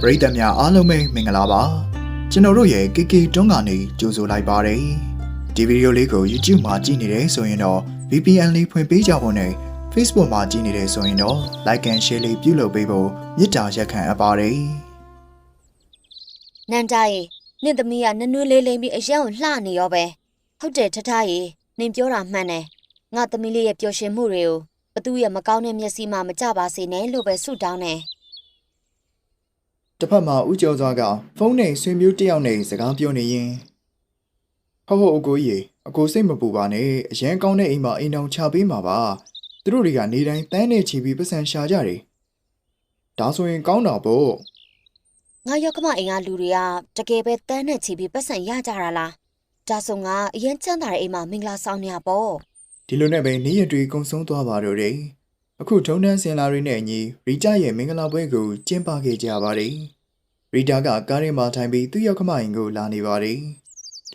ပရိသတ်များအားလုံးပဲမင်္ဂလာပါကျွန်တော်တို့ရဲ့ KK တွန်းကနေကြိုဆိုလိုက်ပါတယ်ဒီဗီဒီယိုလေးကို YouTube မှာကြည့်နေတယ်ဆိုရင်တော့ VPN လေးဖွင့်ပေးကြဖို့နဲ့ Facebook မှာကြည့်နေတယ်ဆိုရင်တော့ Like and Share လေးပြုလုပ်ပေးဖို့မေတ္တာရက်ခံအပ်ပါတယ်နန္ဒာရေနင့်သမီးကနနွေးလေးလိမ့်ပြီးအရန်ကိုလှနေရောပဲဟုတ်တယ်ထထရေနင်ပြောတာမှန်တယ်ငါသမီးလေးရဲ့ပျော်ရွှင်မှုတွေကိုဘသူရဲ့မကောင်းတဲ့မျက်စိမှမကြပါစေနဲ့လို့ပဲဆုတောင်းတယ် တစ်ဖက်မှာဦးကျော်စွာကဖုန်းနဲ့ဆွေမျိုးတစ်ယောက်နဲ့စကားပြောနေရင်ဟုတ်ဟုတ်အကိုကြီးအကိုစိတ်မပူပါနဲ့အရန်ကောင်းတဲ့အိမ်မှာအိမ်တော်ချပေးမှာပါသူတို့တွေကနေတိုင်းတန်းနဲ့ချီပြီးပတ်စံရှာကြတယ်ဒါဆိုရင်ကောင်းတာပေါ့ငါရောက်ခမအိမ်ကလူတွေကတကယ်ပဲတန်းနဲ့ချီပြီးပတ်စံရကြတာလားဒါဆိုငါအရင်ချမ်းသာတဲ့အိမ်မှာမင်္ဂလာဆောင်နေရပေါ့ဒီလိုနဲ့ပဲနေရတွေကုံဆုံးသွားပါတော့တယ်အခုထုံတန်းစင်လာတွေနဲ့အညီရီတာရဲ့မင်္ဂလာပွဲကိုကျင်းပခဲ့ကြပါတယ် ရီတာကကားထဲမှာထိုင်ပြီးသူ့ရောက်ခမအိမ်ကိုလာနေပါတယ်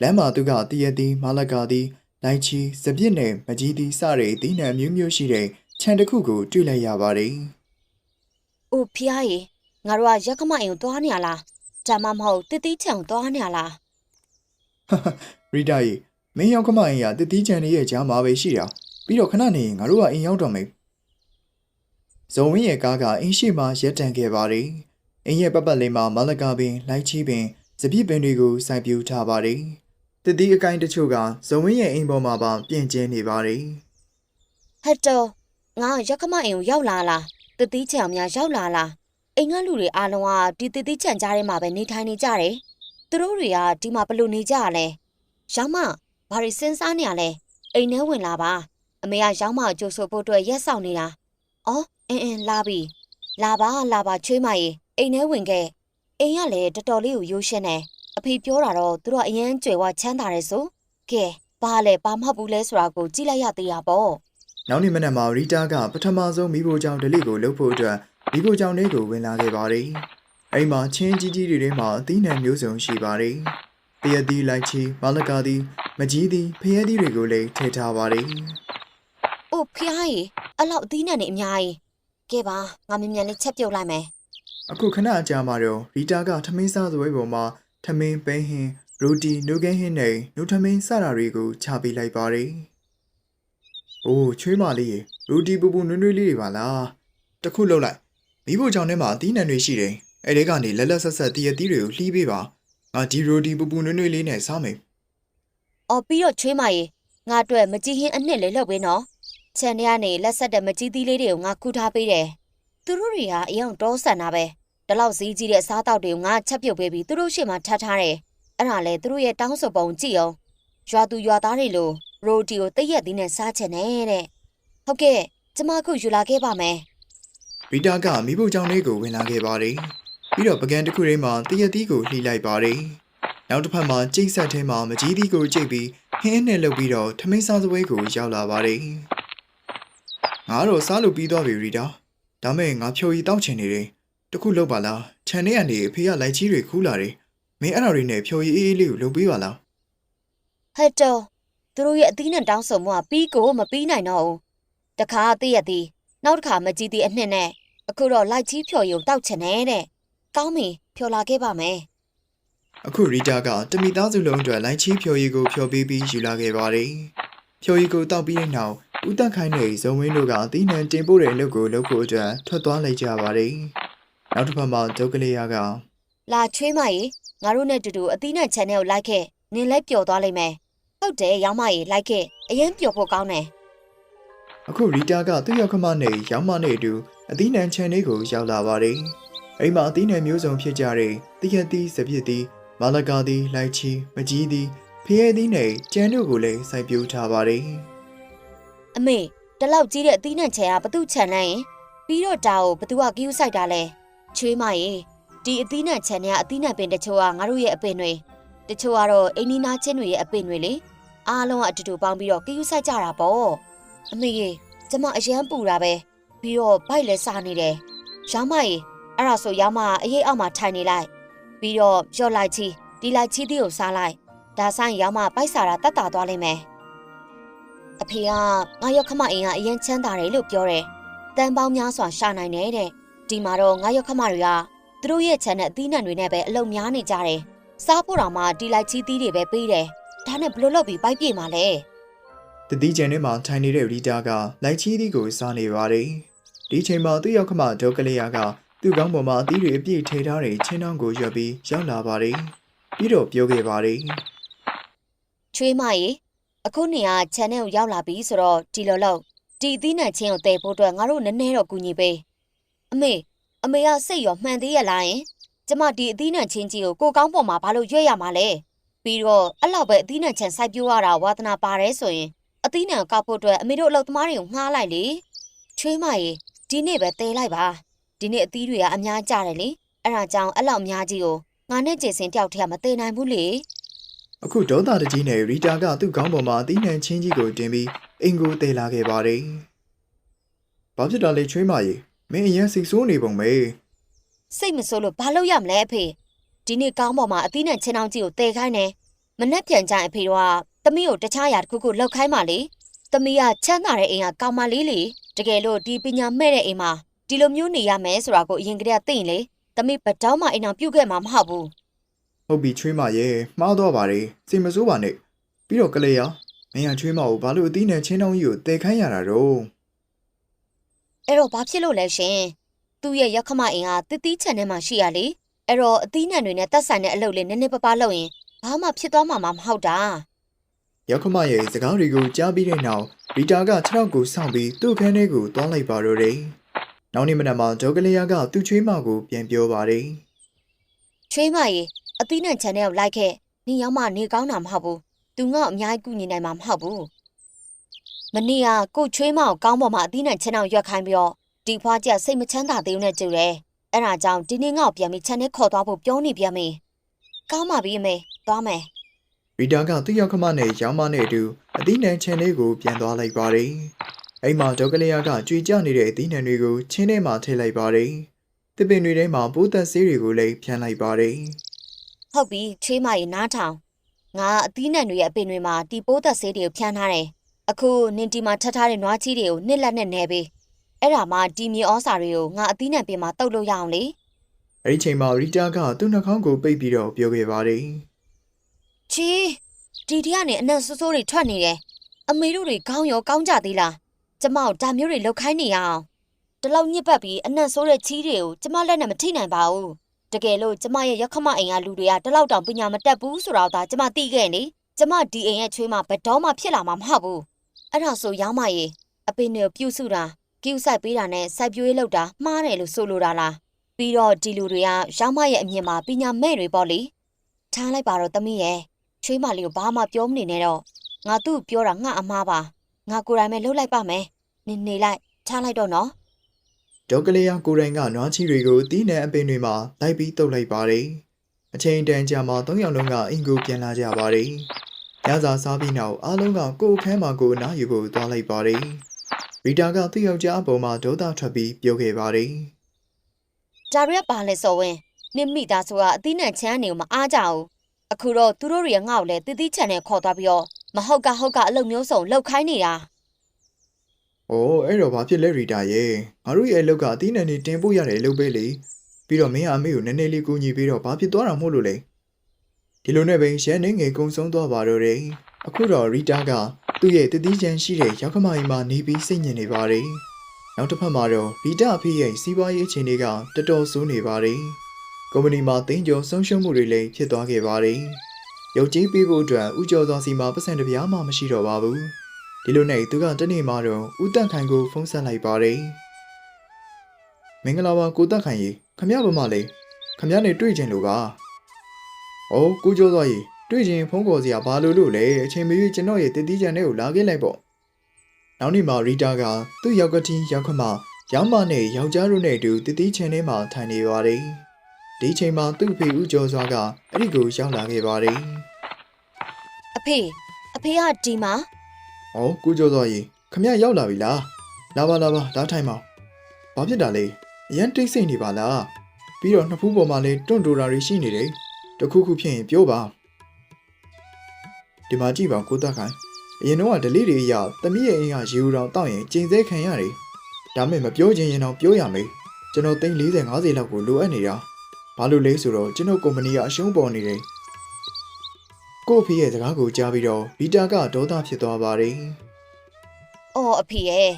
လမ်းမှာသူကတည့်ရသည်မလကာသည်လိုက်ချီစပြစ်နဲ့မကြီးသည်စတဲ့ဒီနံမျိုးမျိုးရှိတဲ့ခြံတစ်ခုကိုတွေ့လိုက်ရပါတယ်။အိုဖျားရေငါတို့ကရက်ခမအိမ်ကိုသွားနေရလားဒါမှမဟုတ်တစ်တိချံကိုသွားနေရလားရီတာရေမင်းရောက်ခမအိမ်ကတတိချန်ရဲ့ကြားမှာပဲရှိတာပြီးတော့ခဏနေရင်ငါတို့ကအိမ်ရောက်တော့မယ်ဇုံဝင်းရဲ့ကားကအင်းရှိမှရက်တန်ခဲ့ပါတယ် အင်းရဲ့ပတ်ပတ်လေးမှာမလကာပင်လိုက်ချီပင်စပြစ်ပင်တွေကိုစိုက်ပျိုးထားပါတယ်တတိအကိုင်းတချို့ကဇုံဝင်းရဲ့အိမ်ပေါ်မှာပါပြင့်ကျဲနေပါတယ်။ဟက်တော်ငါရက်ခမအိမ်ကိုရောက်လာလားတစ်တိချံများရောက်လာလားအိမ်ကလူတွေအားလုံးကဒီတစ်တိချံကြားထဲမှာပဲနေထိုင်နေကြတယ်။သူတို့တွေကဒီမှာဘလို့နေကြရလဲ။ရောင်းမဘာတွေစဉ်းစားနေရလဲ။အိမ်ထဲဝင်လာပါ။အမေကရောင်းမကိုကြိုဆိုဖို့အတွက်ရက်ဆောင်နေတာ။အော်အင်းအင်းလာပြီ။လာပါလာပါချွေးမရေ အိမ်ထဲဝင်ခဲ့။အိမ်ကလည်းတော်တော်လေးကိုရိုးရှင်းတယ်။အဖေပြောတာတော့သူတို့ကအရန်ကြွယ်ဝချမ်းသာတယ်ဆို။ကဲဘာလဲဘာမှမဟုတ်ဘူးလဲဆိုတာကိုကြည့်လိုက်ရသေးတာပေါ့။နောက်နေ့မနက်မှာရီတာကပထမဆုံးမိဖို့ကြောင့်ဒလိကိုလှုပ်ဖို့အတွက်မိဖို့ကြောင့်လေးကိုဝင်လာခဲ့ပါတယ်အိမ်မှာချင်းကြီးကြီးတွေထဲမှာအသီးနှံမျိုးစုံရှိပါတယ်တရသီးလိုက်ချီမလကာသည်မကြီးသည်ဖျဲသီးတွေကိုလည်းထည့်ထားပါတယ်။အိုဖျားရီအဲ့လောက်အသီးနဲ့နေအများကြီး။ကဲပါငါမြန်မြန်လေးချက်ပြုတ်လိုက်မယ် အခုခဏအကြာမှာတော့ရီတာကထမင်းစားစပွဲပေါ်မှာထမင်းပဲဟင်းရိုတီနုကန်းဟင်းနဲ့နုထမင်းစတာတွေကိုချပေးလိုက်ပါတယ်။အိုးချွေးမလေးရေရိုတီပူပူနွေ့နွေ့လေးတွေပါလား။တစ်ခုလောက်လိုက်မိဖို့ကြောင့်ထဲမှာအသီးနှံတွေရှိတယ်။အဲဒီကနေလက်လက်ဆက်ဆက်တည့်ရသီးတွေကိုလှီးပေးပါ။ငါဒီရိုတီပူပူနွေ့နွေ့လေးနဲ့စားမယ်။အော်ပြီးတော့ချွေးမရေငါအတွက်မကြီးဟင်းအနှစ်လေးလှုပ်ပေးနော်။ခြံထဲကနေလက်ဆက်တဲ့မကြီးသီးလေးတွေကိုငါခူထားပေးတယ်။သူတို့တွေကအရင်တောဆန်တာပဲ။ ဒီလောက်ဈေးကြီးတဲ့အစားအသောက်တွေကိုငါချက်ပြုတ်ပေးပြီးသူတို့ရှေ့မှာထားထားတယ်။အဲ့ဒါလေသူတို့ရဲ့တောင်းဆိုပုံကြည့်အောင်။ရွာသူရွာသားတွေလိုရိုတီကိုတည့်ရက်သီးနဲ့စားချင်တယ်တဲ့။ဟုတ်ကဲ့ကျမအခုယူလာခဲ့ပါမယ်။။ရီတာကမိဖို့ကြောင့်လေးကိုဝင်လာခဲ့ပါတယ်။ပြီးတော့ပကံတစ်ခုထဲမှာတည့်ရသီးကိုလှီးလိုက်ပါတယ်။နောက်တစ်ဖက်မှာကျိတ်ဆက်ထဲမှာမကြီးသီးကိုကျိတ်ပြီးဟင်းနဲ့လုပ်ပြီးတော့ထမင်းစားစပွဲကိုရောက်လာပါတယ်။ငါတော့စားလို့ပြီးသွားပြီရီတာ။ဒါမဲ့ငါဖြိုရီတောက်ချင်နေတယ်။ တခုလုပ်ပါလား။ခြံထဲကနေအဖေကလိုက်ကြီးတွေခူးလာတယ်။မင်းအဲ့ဒါတွေနဲ့ဖြိုရီအေးအေးလေးကိုလုပ်ပေးပါလားဟက်တော်သူတို့ရဲ့အသီးနဲ့တောင်းဆိုမှုကပြီးကိုမပြီးနိုင်တော့ဘူးတခါတည့်ရသည်နောက်တစ်ခါမကြည့်သည်အနှစ်နဲ့အခုတော့လိုက်ချီးဖြော်ရုံတောက်ချင်တဲ့ကောင်းပြီဖြော်လာခဲ့ပါမယ်။အခုရီတာကတမိသားစုလုံးအတွက်လိုက်ချီဖြိုရီကိုဖြောပေးပြီးယူလာခဲ့ပါတယ်။ဖြိုရီကိုတောက်ပြီးတဲ့နောက်ဦးတက်ခိုင်းတဲ့ဇုံဝင်းတို့ကအသီးနှံတင်ပို့တဲ့အလုပ်ကိုလုပ်ဖို့အတွက်ထွက်သွားလိုက်ကြပါတယ်။ နောက်တစ်ဖက်မှာဒုက္ကလေးယာကလာချွေးမရေငါတို့နဲ့တူတူအသီးနဲ့ချန်နယ်ကိုလိုက်ခဲ့နင်လည်းပျော်သွားလိမ့်မယ်ဟုတ်တယ်ရောင်းမရေလိုက်ခဲ့အရင်ပျော်ဖို့ကောင်းတယ်အခုရီတာကသူ့ရောက်ခမနဲ့ရောင်းမနဲ့အတူအသီးနှံခြံလေးကိုရောက်လာပါတယ်။အိမ်မှာအသီးနှံမျိုးစုံဖြစ်ကြတဲ့တရက်သီးစပြစ်သီးမလကာသီးလိုက်ချီမကြီးသီးဖျဲသီးနဲ့ကျန်းတို့ကိုလည်းစိုက်ပျိုးထားပါတယ်အမေတလောက်ကြီးတဲ့အသီးနဲ့ချန်ကဘသူချန်လဲရင်ပြီးတော့ဒါကိုဘသူကကီးဥဆိုင်တာလဲ ချွေးမရေဒီအသီးနဲ့ချန်တဲ့အသီးနဲ့ပင်တချို့ကငါတို့ရဲ့အပင်တွေတချို့ကတော့အိမ်နီးနားချင်းတွေရဲ့အပင်တွေလေအားလုံးကအတူတူပေါင်းပြီးတော့ကီးဥဆိုင်ကြတာပေါ့အမေရေကျမအရန်ပူတာပဲပြီးတော့ဗိုက်လည်းစားနေတယ်ရောင်းမရေအဲ့ဒါဆိုရောင်းမအရေးအောက်မှာထိုင်နေလိုက်ပြီးတော့ရော့လိုက်ချီဒီလိုက်ချီသေးကိုစားလိုက်ဒါဆိုင်ရောင်းမဗိုက်စားတာတတ်တာသွားလိမ့်မယ်အဖေကငါရောက်ခမအိမ်ကအရင်ချမ်းသာတယ်လို့ပြောတယ်။တန်ပေါင်းများစွာရှာနိုင်တယ်တဲ့။ ဒီမှာတော့ငါရောက်ခမတွေကသူတို့ရဲ့ခြံနဲ့အသီးနှံတွေနဲ့ပဲအလုံများနေကြတယ်စားဖို့တောင်မှတီလိုက်ချီသီးတွေပဲပေးတယ်ဒါနဲ့ဘလို့လုပ်ပြီးပိုက်ပြေမှာလဲတတိကျန်ထဲမှာထိုင်နေတဲ့ရီတာကလိုက်ချီးသီးကိုစားနေပါတယ်ဒီချိန်မှာသူ့ရောက်ခမဒေါကလေးယာကသူ့ကောင်းပေါ်မှာအသီးတွေအပြည့်ထဲထားတဲ့ချင်းနှောင်းကိုရွက်ပြီးရောက်လာပါတယ်ပြီးတော့ပြောခဲ့ပါတယ်ချွေးမရေအခုနေကခြံထဲကိုရောက်လာပြီဆိုတော့ဒီလိုလို့ဒီအသီးနှံချင်းကိုတည်ဖို့အတွက်ငါတို့နည်းနည်းတော့ကူညီပေး အမေအမေကစိတ်ရောမှန်သေးရလားယင်ကျမဒီအသီးနှံချင်းကြီးကိုကိုကောင်းပေါ်မှာဘာလို့ရွက်ရမှာလဲပြီးတော့အဲ့လောက်ပဲအသီးနှံချန်စိုက်ပျိုးရတာဝါသနာပါတယ်ဆိုရင်အသီးနှံကောက်ဖို့အတွက်အမေတို့အလုပ်သမားတွေကိုငှားလိုက်လေချွေးမရေဒီနေ့ပဲတည်လိုက်ပါဒီနေ့အသီးတွေကအများကြတယ်လေအဲ့ဒါကြောင့်အဲ့လောက်အများကြီးကိုငါနဲ့ကျေစင်တယောက်တည်းကမတည်နိုင်ဘူးလေအခုဒေါသတကြီးနဲ့ရီတာကသူ့ကောင်းပေါ်မှာအသီးနှံချင်းကြီးကိုတင်ပြီးအင်ကိုတည်လာခဲ့ပါတယ်ဘာဖြစ်တာလဲချွေးမကြီး မင်းအရင်စိတ်ဆိုးနေပုံပဲစိတ်မဆိုးလို့ဘာလုပ်ရမလဲအဖေဒီနေ့ကောင်းပေါ်မှာအသီးနဲ့ချင်းအောင်ကြီးကိုတည်ခိုင်းနေမနှက်ပြန်ကြရင်အဖေတို့ကသမီးကိုတခြားအရာတစ်ခုခုလောက်ခိုင်းပါလေသမီးကချမ်းသာတဲ့အိမ်ကကောင်းမလေးလေတကယ်လို့ဒီပညာမဲ့တဲ့အိမ်မှာဒီလိုမျိုးနေရမယ်ဆိုတာကိုအရင်ကတည်းကသိရင်လေသမီးဘတောင်းမှအိမ်အောင်ပြုတ်ခဲ့မှာမဟုတ်ဘူးဟုတ်ပြီချွေးမရဲ့မှားတော့ပါတယ်စိတ်မဆိုးပါနဲ့ပြီးတော့ကလေးရမင်းကချွေးမကိုဘာလို့အသီးနှံချင်းနှောင်းကြီးကိုတည်ခိုင်းရတာတော့ အဲ့တော့ဘာဖြစ်လို့လဲရှင်သူ့ရဲ့ရက်ခမအိမ်ကတစ်တီးချန်ထဲမှာရှိရလေအဲ့တော့အသီးနှံတွေနဲ့တက်ဆိုင်တဲ့အလုပ်လေးနည်းနည်းပါးပါးလုပ်ရင်ဘာမှဖြစ်သွားမှာမဟုတ်တာရောက်ခမရဲ့စကားတွေကိုကြားပြီးတဲ့နောက်ရီတာကခြေထောက်ကိုစောင့်ပြီးသူ့ခန်းထဲကိုတွားလိုက်ပါတော့တယ်နောက်နေ့မနက်မှာဒေါကလေးရကသူ့ချွေးမကိုပြန်ပြောပါတယ်ချွေးမရေအသီးနဲ့ခြံထဲကိုလိုက်ခဲ့နေရောက်မှနေကောင်းတာမဟုတ်ဘူးသူငါ့ကိုအများကြီးကူညီနိုင်မှာမဟုတ်ဘူး မနေ့ကကို့ချွေးမကိုကောင်းပေါ်မှာအသီးနဲ့ခြံအောင်ရွက်ခိုင်းပြီးတော့ဒီဖွားကျစိတ်မချမ်းသာသေးဘူးနဲ့ကြူတယ်အဲ့ဒါကြောင့်ဒီနေ့ငါ့ကိုပြန်ပြီးခြံထဲခေါ်သွားဖို့ပြောနေပြန်ပြီကောင်းပါပြီအမေသွားမယ်ရီတာကသူ့ရောက်ခမနဲ့ရောင်းမနဲ့အတူအသီးနှံချန်လေးကိုပြန်သွားလိုက်ပါတယ်အိမ်မှာဒေါကလေးရကကြွေကြနေတဲ့အသီးနှံတွေကိုချင်းထဲမှာထည့်လိုက်ပါတယ်တစ်ပင်တွေထဲမှာပိုးသက်ဆေးတွေကိုလည်းဖြန်းလိုက်ပါတယ်ဟုတ်ပြီချွေးမရေနားထောင်ငါအသီးနှံတွေရဲ့အပင်တွေမှာတီပိုးသက်ဆေးတွေကိုဖြန်းထားတယ် အခုနင်တီမှာထပ်ထားတဲ့နွားချီးတွေကိုနှစ်လက်နဲ့နဲပေးအဲ့ဒါမှဒီမြေဩစာတွေကိုငါအသီးနှံပင်မှာတုတ်လို့ရအောင်လေအဲ့ဒီချိန်မှာရီတာကသူ့နှာခေါင်းကိုပိတ်ပြီးတော့ပြောခဲ့ပါတယ်ချီဒီတည်းကနေအနက်ဆိုးဆိုးတွေထွက်နေတယ်အမေတို့တွေကောင်းရောကောင်းကြသေးလားကျမတို့ဒါမျိုးတွေလောက်ခိုင်းနေရအောင်ဒီလောက်ညစ်ပတ်ပြီးအနက်ဆိုးတဲ့ချီးတွေကိုကျမလက်နဲ့မထိနိုင်ပါဘူးတကယ်လို့ကျမရဲ့ရက်ခမအိမ်ကလူတွေကဒီလောက်တောင်ပညာမတတ်ဘူးဆိုတော့ဒါကျမသိခဲ့နေကျမဒီအိမ်ရဲ့ချွေးမှာဘယ်တော့မှဖြစ်လာမှာမဟုတ်ဘူး အဲ့ဒါဆိုရောင်းမရေအပင်တွေကိုပြုစုတာကီးဆိုင်ပေးတာနဲ့စိုက်ပျိုးရေးလုပ်တာမှားတယ်လို့ဆိုလိုတာလားပြီးတော့ဒီလူတွေကရောင်းမရဲ့အမြင်မှာပညာမဲ့တွေပေါ့လေထားလိုက်ပါတော့သမီးရဲ့ချွေးမလေးကိုဘာမှပြောမနေနဲ့တော့ငါသူ့ကိုပြောတာငါအမားပါငါကိုယ်တိုင်ပဲလှုပ်လိုက်ပါမယ်နေနေလိုက်ထားလိုက်တော့နော်ဒေါကလေးရကိုယ်တိုင်ကနွားချီတွေကိုအသီးနှံအပင်တွေမှာလိုက်ပြီးတုပ်လိုက်ပါတယ်အချိန်တန်ကြာမှာသုံးယောက်လုံးကအင်ကိုပြန်လာကြပါတယ် ညစာစားပြီးနောက်အားလုံးကကိုယ်အခန်းမှာကိုယ်နားယူဖို့သွားလိုက်ပါတယ်ရီတာကသူ့ယောက်ျားအပေါ်မှာဒေါသထွက်ပြီးပြောခဲ့ပါတယ်ဒါရီကပါလဲစော်ဝင်နင့်မိသားစုကအသီးနှံချမ်းနေကိုမအားကြဘူးအခုတော့သူတို့တွေကငါ့ကိုလည်းတည်တည်ချန်နဲ့ခေါ်သွားပြီးတော့မဟုတ်ကဟုတ်ကအလုပ်မျိုးစုံလောက်ခိုင်းနေတာ။အိုးအဲ့တော့ဘာဖြစ်လဲရီတာရဲ့။ငါတို့ရဲ့အလုပ်ကအသီးနှံတွေတင်ပို့ရတဲ့အလုပ်ပဲလေ။ပြီးတော့မင်းကအမေကိုနည်းနည်းလေးကူညီပြီးတော့ဘာဖြစ်သွားတာမဟုတ်လို့လေ။ ဒီလိုနဲ့ပဲရဲနေငယ်ကုံဆုံးသွားပါတော့တယ်။အခုတော့ရီတာကသူ့ရဲ့တတိချမ်းရှိတဲ့ရောက်ခမကြီးမှာနေပြီးစိတ်ညစ်နေပါတယ်။နောက်တစ်ဖက်မှာတော့ရီတာအဖေရဲ့စီးပွားရေးအခြေအနေကတော်တော်ဆိုးနေပါတယ်။ကုမ္ပဏီမှာတင်ကြုံဆုံးရှုံးမှုတွေလည်းဖြစ်သွားခဲ့ပါတယ်။ရုပ်ကြီးပေးဖို့အတွက်ဥကျော်သွားစီမှာပတ်စံတစ်ပြားမှမရှိတော့ပါဘူး။ဒီလိုနဲ့သူကတနေ့မှတော့ဦးတက်ခိုင်ကိုဖုန်းဆက်လိုက်ပါတယ်။မင်္ဂလာပါကိုတက်ခိုင်ရေခမရဘာမလဲခမရနဲ့တွေ့ချင်လို့ပါ။ အော်ကိုကျော်သွားရေတွေ့ချင်ဖုန်းခေါ်စရာဘာလို့လို့လဲအချိန်မရွေးကျွန်တော်ရဲ့တတိချန်ထဲကိုလာခဲ့လိုက်ပေါ့။နောက်နေ့မှာရီတာကသူ့ရောက်ကတိရောက်ခမရောင်းမနဲ့ယောက်ျားတို့နဲ့အတူတတိချန်ထဲမှာထိုင်နေပါတယ်။ဒီချိန်မှာသူ့ဖေဦးကျော်စွာကအဲ့ဒီကိုရောက်လာခဲ့ပါတယ်။အဖေအဖေကဒီမှာ။အော်ကိုကျော်စောကြီးခမရရောက်လာပြီလား။လာပါလာပါလာထိုင်ပါ။ဘာဖြစ်တာလဲ။အရန်တိတ်ဆိတ်နေပါလား။ပြီးတော့နှစ်ဖူးပေါ်မှာလည်းတွန့်တိုတာတွေရှိနေတယ်။ တခုခုဖြစ်ရင်ပြောပါ။ဒီမှာကြည့်ပါကိုသက်ခိုင်။အရင်တော့ကဒလေးတွေအရာသမီးရဲ့အိမ်ကရေဦးတော်တောက်ရင်ကျိန်သေးခံရတယ်။ဒါမဲ့မပြောချင်ရင်တော့ပြောရမယ်။ကျွန်တော်သိန်း40 50လောက်ကိုလိုအပ်နေတာဘာလို့လဲဆိုတော့ကျွန်တော်ကုမ္ပဏီကအရှုံးပေါ်နေတယ်ကို့အဖေရဲ့စကားကိုကြားပြီးတော့ဗီတာကဒေါသဖြစ်သွားပါတယ်။အော်အဖေရဲ့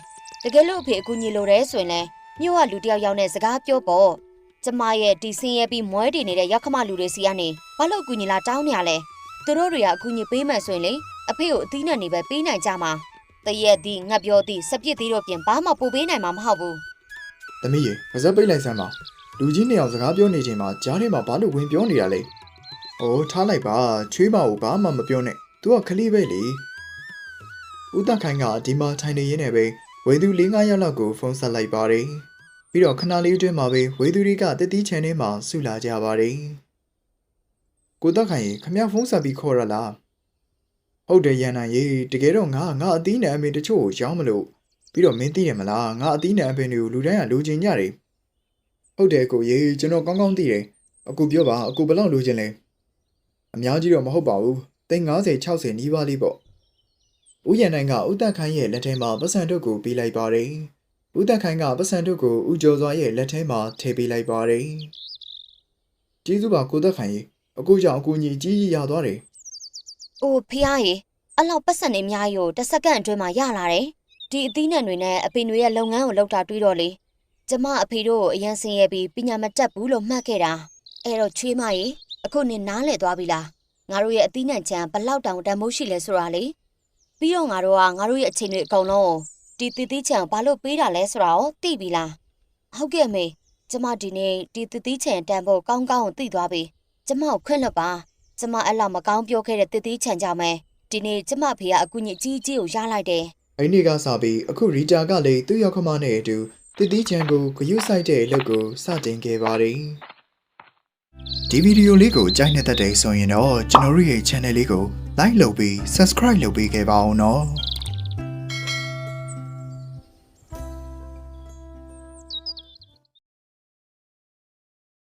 တကယ်လို့အဖေအကူညီလိုတယ်ဆိုရင်လဲမြို့ကလူတစ်ယောက်ယောက်နဲ့စကားပြောပေါ့။ ကျမရဲ့ဒီဆင်းရဲပြီးမွဲတည်နေတဲ့ရောက်ခမလူတွေစီကနေဘာလို့အကူညီလာတောင်းနေရလဲ။သူတို့တွေကအကူညီပေးမှဆိုရင်လေအဖေကိုအသီးနဲ့နေပဲပေးနိုင်ကြမှာ။တရက်ဒီငတ်ပြောသည်စပစ်သေးတော့ပြင်ဘာမှပို့ပေးနိုင်မှာမဟုတ်ဘူးသမီးရေပါဇက်ပိတ်လိုက်စမ်းပါလူကြီးနှစ်ယောက်စကားပြောနေချိန်မှာကြားထဲမှာဘာလို့ဝင်ပြောနေတာလဲအိုးထားလိုက်ပါချွေးမကိုဘာမှမပြောနဲ့ तू ကခလေးပဲလေဦးတခိုင်ကဒီမှာထိုင်နေရင်းနဲ့ပဲဝေသူ၄၅ယောက်လောက်ကိုဖုန်းဆက်လိုက်ပါတယ် ပြီးတော့ခဏလေးအတွင်းမှာပဲဝေသူတွေကတက်တီးချန်ထဲမှာဆုလာကြပါတယ်ကိုတက်ခိုင်ရေခမရဖုန်းဆက်ပြီးခေါ်ရလားဟုတ်တယ်ရန်နိုင်ရေတကယ်တော့ငါငါအသီးနဲ့အမေတချို့ကိုရောင်းမလို့ပြီးတော့မင်းသိတယ်မလားငါအသီးနဲ့အပင်တွေကိုလူတိုင်းကလိုချင်ကြတယ်ဟုတ်တယ်ကိုရေကျွန်တော်ကောင်းကောင်းသိတယ်အခုပြောပါအခုဘယ်လောက်လိုချင်လဲအများကြီးတော့မဟုတ်ပါဘူးသိန်း90 60နီးပါးလေးပေါ့ဦးရန်နိုင်ကဦးတက်ခိုင်းရဲ့လက်ထဲမှာပတ်စံတို့ကိုပေးလိုက်ပါတယ် ဦးတက်ခိုင်းကပတ်စံတို့ကိုဦးကျော်စွာရဲ့လက်ထဲမှာထည့်ပေးလိုက်ပါတယ်ကျေးဇူးပါကိုတက်ခိုင်းရေအခုကြောင့်အကူအညီကြီးကြီးရသွားတယ်။အိုးဖေဟာရေအဲ့လောက်ပတ်စံနေအများကြီးကိုတစ်စက္ကန့်အတွင်းမှာရလာတယ်။ဒီအသီးနှံတွေနဲ့အပင်တွေရဲ့လုပ်ငန်းကိုလုပ်တာတွေးတော့လေကျမအဖေတို့ကိုအရင်ဆင်းရဲပြီးပညာမတတ်ဘူးလို့မှတ်ခဲ့တာ။အဲ့တော့ချွေးမရေအခုနေနားလဲသွားပြီလား။ငါတို့ရဲ့အသီးနှံချမ်းဘလောက်တောင်တန်မိုးရှိလဲဆိုတာလေ။ပြီးတော့ငါတို့ကငါတို့ရဲ့အချိန်တွေအကုန်လုံးကို ဒီတီတီချံဘာလို့ပေးတာလဲဆိုတာကိုသိပြီလား။ဟုတ်ကဲ့မေကျမဒီနေ့ဒီတီတီချံတန်ဖို့ကောင်းကောင်းကိုသိသွားပြီ။ကျမကိုခွင့်လွှတ်ပါ။ကျမအဲ့လောက်မကောင်းပြောခဲ့တဲ့တီတီချံကြောင့်ပဲဒီနေ့ကျမဖေကအကူအညီအကြီးကြီးကိုရလိုက်တယ်။အဲ့ဒီကစပြီးအခုရီတာကလည်းသူ့ရောက်ခမနဲ့အတူတည်တည်ချန်ကိုဂရုစိုက်တဲ့အလုပ်ကိုစတင်ခဲ့ပါတယ်ဒီဗီဒီယိုလေးကိုကြိုက်နေတဲ့တဲ့ဆိုရင်တော့ကျွန်တော်တို့ရဲ့ channel လေးကို like လုပ်ပြီး subscribe လုပ်ပေးခဲ့ပါဦးနော်